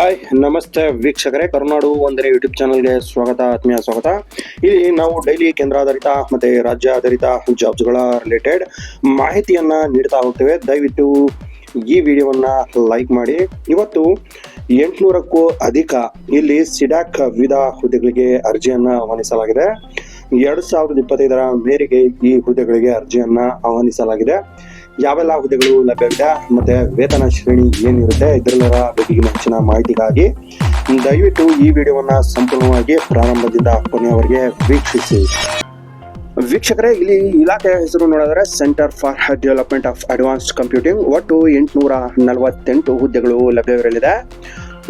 Hi, ನಮಸ್ತೆ ವೀಕ್ಷಕರೇ. ಕರುನಾಡು ಒಂದರೆ ಯೂಟ್ಯೂಬ್ ಚಾನಲ್ಗೆ ಸ್ವಾಗತ, ಆತ್ಮೀಯ ಸ್ವಾಗತ. ಇಲ್ಲಿ ನಾವು ಡೈಲಿ ಕೇಂದ್ರಾಧಾರಿತ ಮತ್ತೆ ರಾಜ್ಯ ಆಧಾರಿತ ಜಾಬ್ಸ್ಗಳ ರಿಲೇಟೆಡ್ ಮಾಹಿತಿಯನ್ನ ನೀಡ್ತಾ ಹೋಗ್ತೇವೆ. ದಯವಿಟ್ಟು ಈ ವಿಡಿಯೋವನ್ನ ಲೈಕ್ ಮಾಡಿ. ಇವತ್ತು ಎಂಟುನೂರಕ್ಕೂ ಅಧಿಕ ಇಲ್ಲಿ ಸಿಡಾಕ್ ವಿವಿಧ ಹುದ್ದೆಗಳಿಗೆ ಅರ್ಜಿಯನ್ನ ಆಹ್ವಾನಿಸಲಾಗಿದೆ. ಎರಡು ಸಾವಿರದ ಇಪ್ಪತ್ತೈದರ ಮೇರೆಗೆ ಈ ಹುದ್ದೆಗಳಿಗೆ ಅರ್ಜಿಯನ್ನ ಆಹ್ವಾನಿಸಲಾಗಿದೆ. ಯಾವೆಲ್ಲ ಹುದ್ದೆಗಳು ಲಭ್ಯವಿದೆ, ಮತ್ತೆ ವೇತನ ಶ್ರೇಣಿ ಏನಿರುತ್ತೆ ಇದರೆಲ್ಲರ ಬಗೆಗಿನ ಹೆಚ್ಚಿನ ಮಾಹಿತಿಗಾಗಿ ದಯವಿಟ್ಟು ಈ ವಿಡಿಯೋವನ್ನ ಸಂಪೂರ್ಣವಾಗಿ ಪ್ರಾರಂಭದಿಂದ ಕೊನೆಯವರೆಗೆ ವೀಕ್ಷಿಸಿ. ವೀಕ್ಷಕರೇ, ಇಲ್ಲಿ ಇಲಾಖೆಯ ಹೆಸರು ನೋಡಿದ್ರೆ centre for development of advanced computing ಒಟ್ಟು ಎಂಟುನೂರ ನಲವತ್ತೆಂಟು ಹುದ್ದೆಗಳು ಲಭ್ಯವಿರಲಿದೆ.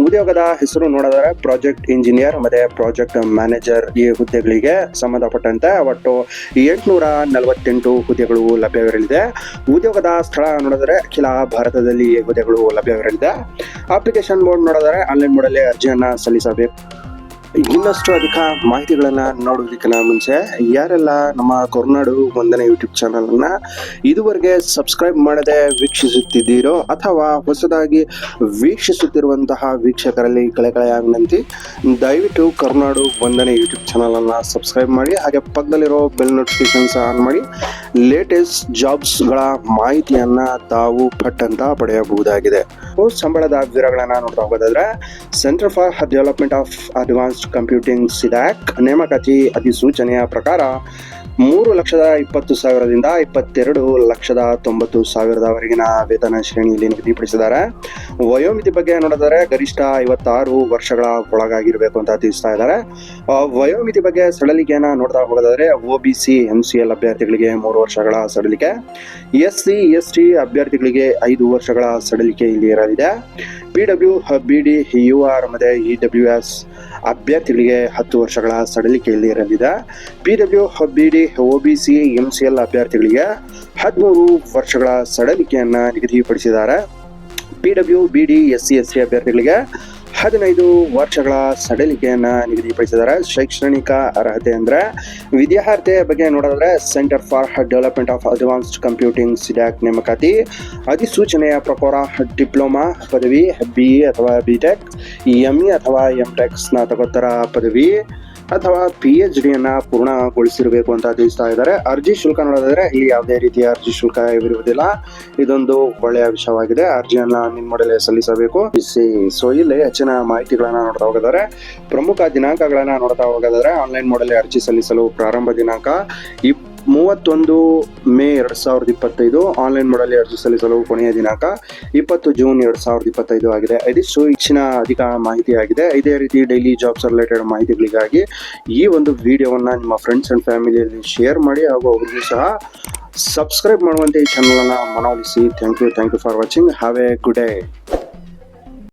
ಉದ್ಯೋಗದ ಹೆಸರು ನೋಡಿದರೆ ಪ್ರಾಜೆಕ್ಟ್ ಇಂಜಿನಿಯರ್, ಮತ್ತೆ ಪ್ರಾಜೆಕ್ಟ್ ಮ್ಯಾನೇಜರ್ ಈ ಹುದ್ದೆಗಳಿಗೆ ಸಂಬಂಧಪಟ್ಟಂತೆ ಒಟ್ಟು ಎಂಟುನೂರ ನಲವತ್ತೆಂಟು ಹುದ್ದೆಗಳು ಲಭ್ಯವಿರಲಿದೆ. ಉದ್ಯೋಗದ ಸ್ಥಳ ನೋಡಿದ್ರೆ ಅಖಿಲ ಭಾರತದಲ್ಲಿ ಈ ಹುದ್ದೆಗಳು ಲಭ್ಯವಿರಲಿದೆ. ಅಪ್ಲಿಕೇಶನ್ ಮೋಡ್ ನೋಡಿದ್ರೆ ಆನ್ಲೈನ್ ಮೋಡಲ್ಲಿ ಅರ್ಜಿಯನ್ನ ಸಲ್ಲಿಸಬೇಕು. ಇನ್ನಷ್ಟು ಅಧಿಕ ಮಾಹಿತಿಗಳನ್ನ ನೋಡೋದಕ್ಕಿಂತ ಮುಂಚೆ, ಯಾರೆಲ್ಲ ನಮ್ಮ ಕೊರ್ನಾಡು ಒಂದನೇ ಯೂಟ್ಯೂಬ್ ಚಾನಲ್ ಅನ್ನ ಇದುವರೆಗೆ ಸಬ್ಸ್ಕ್ರೈಬ್ ಮಾಡದೆ ವೀಕ್ಷಿಸುತ್ತಿದ್ದೀರೋ ಅಥವಾ ಹೊಸದಾಗಿ ವೀಕ್ಷಿಸುತ್ತಿರುವಂತಹ ವೀಕ್ಷಕರಲ್ಲಿ ಕಳೆಕಳೆಯ ವಿನಂತಿ ದಯವಿಟ್ಟು ಕರ್ನಾಡು ಒಂದನೇ ಯೂಟ್ಯೂಬ್ ಚಾನಲ್ ಅನ್ನ ಸಬ್ಸ್ಕ್ರೈಬ್ ಮಾಡಿ, ಹಾಗೆ ಪಕ್ಕದಲ್ಲಿರೋ ಬೆಲ್ ನೋಟಿಫಿಕೇಶನ್ಸ್ ಆನ್ ಮಾಡಿ ಲೇಟೆಸ್ಟ್ ಜಾಬ್ಸ್ಗಳ ಮಾಹಿತಿಯನ್ನ ತಾವು ಪಟ್ಟಂತ ಪಡೆಯಬಹುದಾಗಿದೆ. ಸಂಬಳದ ವಿವರಗಳನ್ನ ನೋಡ್ತಾ ಹೋಗೋದಾದ್ರೆ centre for development of advanced computing CDAC ನೇಮಕಾತಿ ಅಧಿಸೂಚನೆಯ ಪ್ರಕಾರ ಮೂರು ಲಕ್ಷದ ಇಪ್ಪತ್ತು ಸಾವಿರದಿಂದ ಇಪ್ಪತ್ತೆರಡು ಲಕ್ಷದ ತೊಂಬತ್ತು ಸಾವಿರದವರೆಗಿನ ವೇತನ ಶ್ರೇಣಿಯಲ್ಲಿ ನಿಗದಿಪಡಿಸಿದ್ದಾರೆ. ವಯೋಮಿತಿ ಬಗ್ಗೆ ನೋಡಿದರೆ ಗರಿಷ್ಠ ಐವತ್ತಾರು ವರ್ಷಗಳ ಒಳಗಾಗಿರಬೇಕು ಅಂತ ತಿಳಿಸ್ತಾ ಇದ್ದಾರೆ. ವಯೋಮಿತಿ ಬಗ್ಗೆ ಸಡಲಿಕೆಯನ್ನು ನೋಡ್ತಾ ಹೋಗೋದಾದ್ರೆ O B C M C L ಅಭ್ಯರ್ಥಿಗಳಿಗೆ ಮೂರು ವರ್ಷಗಳ ಸಡಲಿಕೆ. ಎಸ್ ಸಿ ಎಸ್ ಟಿ ಅಭ್ಯರ್ಥಿಗಳಿಗೆ ಐದು ವರ್ಷಗಳ ಸಡಲಿಕೆ ಇಲ್ಲಿ ಇರಲಿದೆ. P W B D U R ಮತ್ತು ಇ ಡಬ್ಲ್ಯೂ ಎಸ್ ಅಭ್ಯರ್ಥಿಗಳಿಗೆ ಹತ್ತು ವರ್ಷಗಳ ಸಡಲಿಕೆಯಲ್ಲಿ ಇರಲಿದೆ. P W B D O B C M C L ಅಭ್ಯರ್ಥಿಗಳಿಗೆ ಹದಿಮೂರು ವರ್ಷಗಳ ಸಡಲಿಕೆಯನ್ನು ನಿಗದಿಪಡಿಸಿದ್ದಾರೆ. P W B D S C S C ಅಭ್ಯರ್ಥಿಗಳಿಗೆ ಹದಿನೈದು ವರ್ಷಗಳ ಸಡಲಿಕೆಯನ್ನು ನಿಗದಿಪಡಿಸಿದ್ದಾರೆ. ಶೈಕ್ಷಣಿಕ ಅರ್ಹತೆ ಅಂದರೆ ವಿದ್ಯಾರ್ಥಿಯ ಬಗ್ಗೆ ನೋಡಿದ್ರೆ centre for development of advanced computing CDAC ನೇಮಕಾತಿ, ಅಧಿಸೂಚನೆಯ ಪ್ರಕಾರ ಡಿಪ್ಲೊಮಾ ಪದವಿ ಬಿ ಎ ಅಥವಾ ಬಿ ಟೆಕ್ ಎಂ ಇ ಅಥವಾ ಎಂ ಟೆಕ್ ಸ್ನಾತಕೋತ್ತರ ಪದವಿ ಅಥವಾ ಪಿ ಎಚ್ ಡಿಯನ್ನು ಪೂರ್ಣಗೊಳಿಸಿರಬೇಕು ಅಂತ ತಿಳಿಸ್ತಾ ಇದ್ದಾರೆ. ಅರ್ಜಿ ಶುಲ್ಕ ನೋಡೋದಾದ್ರೆ ಇಲ್ಲಿ ಯಾವುದೇ ರೀತಿಯ ಅರ್ಜಿ ಶುಲ್ಕ ಇರುವುದಿಲ್ಲ. ಇದೊಂದು ಒಳ್ಳೆಯ ವಿಷಯವಾಗಿದೆ. ಅರ್ಜಿಯನ್ನ ನಿಮ್ಮ ಮೊದಲೇ ಸಲ್ಲಿಸಬೇಕು. ಸೊ ಇಲ್ಲಿ ಹೆಚ್ಚಿನ ಮಾಹಿತಿಗಳನ್ನ ನೋಡ್ತಾ ಹೋಗಿದ್ದಾರೆ. ಪ್ರಮುಖ ದಿನಾಂಕಗಳನ್ನ ನೋಡ್ತಾ ಹೋಗೋದಾದ್ರೆ. ಆನ್ಲೈನ್ ಮಾಡಲ್ಲಿ ಅರ್ಜಿ ಸಲ್ಲಿಸಲು ಪ್ರಾರಂಭ ದಿನಾಂಕ ಮೂವತ್ತೊಂದು ಮೇ ಎರಡ್ ಸಾವಿರದ ಇಪ್ಪತ್ತೈದು. ಆನ್ಲೈನ್ ಮಾಡಲ್ಲಿ ಅರ್ಜಿ ಸಲ್ಲಿಸಲು ಕೊನೆಯ ದಿನಾಂಕ ಇಪ್ಪತ್ತು ಜೂನ್ ಎರಡ್ ಸಾವಿರದ ಇಪ್ಪತ್ತೈದು ಆಗಿದೆ. ಇದಿಷ್ಟು ಹೆಚ್ಚಿನ ಅಧಿಕ ಮಾಹಿತಿ ಆಗಿದೆ ಇದೇ ರೀತಿ ಡೈಲಿ ಜಾಬ್ಸ್ ರಿಲೇಟೆಡ್ ಮಾಹಿತಿಗಳಿಗಾಗಿ ಈ ಒಂದು ವಿಡಿಯೋವನ್ನ ನಿಮ್ಮ ಫ್ರೆಂಡ್ಸ್ ಅಂಡ್ ಫ್ಯಾಮಿಲಿಯಲ್ಲಿ ಶೇರ್ ಮಾಡಿ ಹಾಗೂ ಅವರಿಗೂ ಸಹ ಸಬ್ಸ್ಕ್ರೈಬ್ ಮಾಡುವಂತೆ ಈ ಚಾನಲ್ ಅನ್ನ ಮನವೊಲಿಸಿ. Thank you thank you for watching have a good day